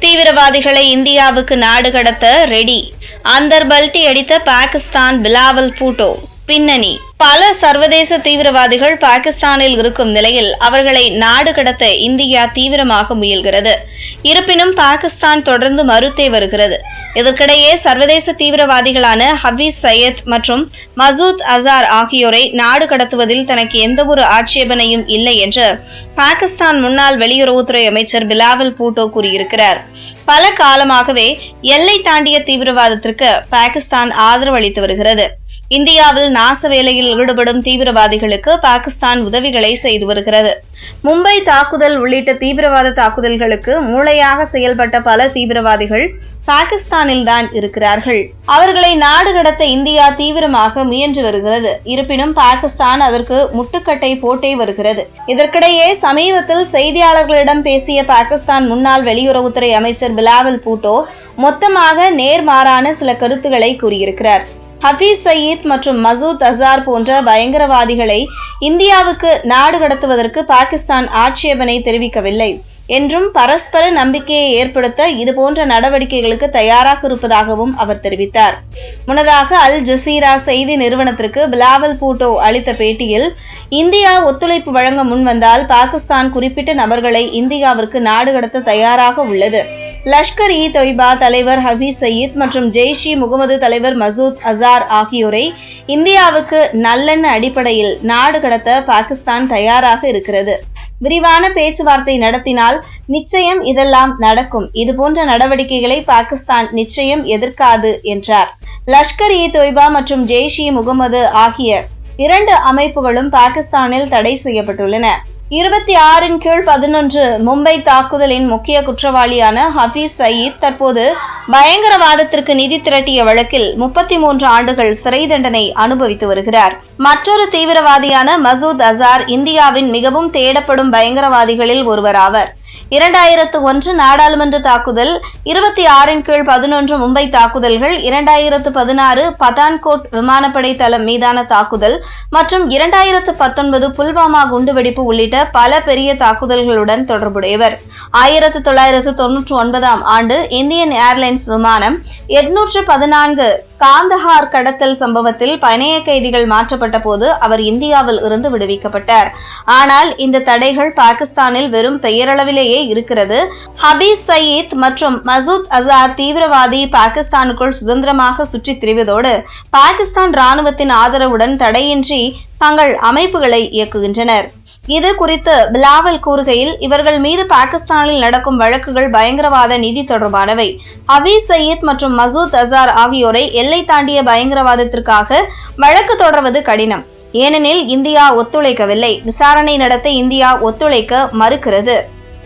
தீவிரவாதிகளை இந்தியாவுக்கு நாடு கடத்த ரெடி அந்தர் பல்டி அடித்த பாகிஸ்தான் பிலாவல் பூட்டோ. பின்னணி. பல சர்வதேச தீவிரவாதிகள் பாகிஸ்தானில் இருக்கும் நிலையில் அவர்களை நாடு கடத்த இந்தியா தீவிரமாக முயல்கிறது. இருப்பினும் பாகிஸ்தான் தொடர்ந்து மறுத்தே வருகிறது. இதற்கிடையே சர்வதேச தீவிரவாதிகளான ஹபீஸ் சையத் மற்றும் மசூத் அசார் ஆகியோரை நாடு கடத்துவதில் தனக்கு எந்தவொரு ஆட்சேபனையும் இல்லை என்று பாகிஸ்தான் முன்னாள் வெளியுறவுத்துறை அமைச்சர் பிலாவல் பூட்டோ கூறியிருக்கிறார். பல காலமாகவே எல்லை தாண்டிய தீவிரவாதத்திற்கு பாகிஸ்தான் ஆதரவு அளித்து வருகிறது. இந்தியாவில் நாச வேலையில் ஈடுபடும் தீவிரவாதிகளுக்கு பாகிஸ்தான் உதவிகளை செய்து வருகிறது. மும்பை தாக்குதல் உள்ளிட்ட தீவிரவாத தாக்குதல்களுக்கு மூளையாக செயல்பட்ட பல தீவிரவாதிகள் பாகிஸ்தானில் தான் இருக்கிறார்கள். அவர்களை நாடு கடத்த இந்தியா தீவிரமாக முயன்று வருகிறது. இருப்பினும் பாகிஸ்தான் அதற்கு முட்டுக்கட்டை போட்டே வருகிறது. இதற்கிடையே சமீபத்தில் செய்தியாளர்களிடம் பேசிய பாகிஸ்தான் முன்னாள் வெளியுறவுத்துறை அமைச்சர் பிலாவல் பூட்டோ மொத்தமாக நேர்மாறான சில கருத்துக்களை கூறியிருக்கிறார். ஹபீஸ் சயீத் மற்றும் மசூத் அசார் போன்ற பயங்கரவாதிகளை இந்தியாவுக்கு நாடு கடத்துவதற்கு பாகிஸ்தான் ஆட்சேபனை தெரிவிக்கவில்லை என்றும் பரஸ்பர நம்பிக்கையை ஏற்படுத்த இதுபோன்ற நடவடிக்கைகளுக்கு தயாராக இருப்பதாகவும் அவர் தெரிவித்தார். முன்னதாக அல் ஜசீரா செய்தி நிறுவனத்திற்கு பிலாவல் பூட்டோ அளித்த பேட்டியில் இந்தியா ஒத்துழைப்பு வழங்க முன்வந்தால் பாகிஸ்தான் குறிப்பிட்ட நபர்களை இந்தியாவிற்கு நாடு கடத்த தயாராக உள்ளது. லஷ்கர் இ தொய்பா தலைவர் ஹபீஸ் சயீத் மற்றும் ஜெய்ஷ் இ முகமது தலைவர் மசூத் அசார் ஆகியோரை இந்தியாவுக்கு நல்லெண்ண அடிப்படையில் நாடு கடத்த பாகிஸ்தான் தயாராக இருக்கிறது. விரிவான பேச்சுவார்த்தை நடத்தினால் நிச்சயம் இதெல்லாம் நடக்கும். இதுபோன்ற நடவடிக்கைகளை பாகிஸ்தான் நிச்சயம் எதிர்க்காது என்றார். லஷ்கர் இ தொய்பா மற்றும் ஜெய்ஷ் இ முகமது ஆகிய இரண்டு அமைப்புகளும் பாகிஸ்தானில் தடை செய்யப்பட்டுள்ளன. இருபத்தி ஆறின் கீழ் பதினொன்று மும்பை தாக்குதலின் முக்கிய குற்றவாளியான ஹபீஸ் சயீத் தற்போது பயங்கரவாதத்திற்கு நிதி திரட்டிய வழக்கில் முப்பத்தி மூன்று ஆண்டுகள் சிறை தண்டனை அனுபவித்து வருகிறார். மற்றொரு தீவிரவாதியான மசூத் அசார் இந்தியாவின் மிகவும் தேடப்படும் பயங்கரவாதிகளில் ஒருவர் ஆவர். இரண்டாயிரத்து ஒன்று நாடாளுமன்ற தாக்குதல் இருபத்தி ஆறின் கீழ் பதினொன்று மும்பை தாக்குதல்கள் இரண்டாயிரத்து பதினாறு பதான்கோட் விமானப்படை தளம் மீதான தாக்குதல் மற்றும் இரண்டாயிரத்து பத்தொன்பது புல்வாமா குண்டுவெடிப்பு உள்ளிட்ட பல பெரிய தாக்குதல்களுடன் தொடர்புடையவர். ஆயிரத்து தொள்ளாயிரத்து தொன்னூற்று ஒன்பதாம் ஆண்டு இந்தியன் ஏர்லைன்ஸ் விமானம் எட்நூற்று பதினான்கு காந்தஹார் கடத்தல் சம்பவத்தில் பணைய கைதிகள் மாற்றப்பட்ட போது அவர் இந்தியாவில் இருந்து விடுவிக்கப்பட்டார். ஆனால் இந்த தடைகள் பாகிஸ்தானில் வெறும் பெயரளவிலேயே இருக்கிறது. ஹபீஸ் சயீத் மற்றும் மசூத் அசார் தீவிரவாதி பாகிஸ்தானுக்குள் சுதந்திரமாக சுற்றித் திரிவதோடு பாகிஸ்தான் ராணுவத்தின் ஆதரவுடன் தடையின்றி தங்கள் அமைப்புகளை இயக்குகின்றனர். இது குறித்து பிலாவல் கூறுகையில் இவர்கள் மீது பாகிஸ்தானில் நடக்கும் வழக்குகள் பயங்கரவாத நிதி தொடர்பானவை. ஹபீஸ் சயீத் மற்றும் மசூத் அசார் ஆகியோரை எல்லை தாண்டிய பயங்கரவாதத்திற்காக வழக்கு தொடர்வது கடினம். ஏனெனில் இந்தியா ஒத்துழைக்கவில்லை. விசாரணை நடத்த இந்தியா ஒத்துழைக்க மறுக்கிறது.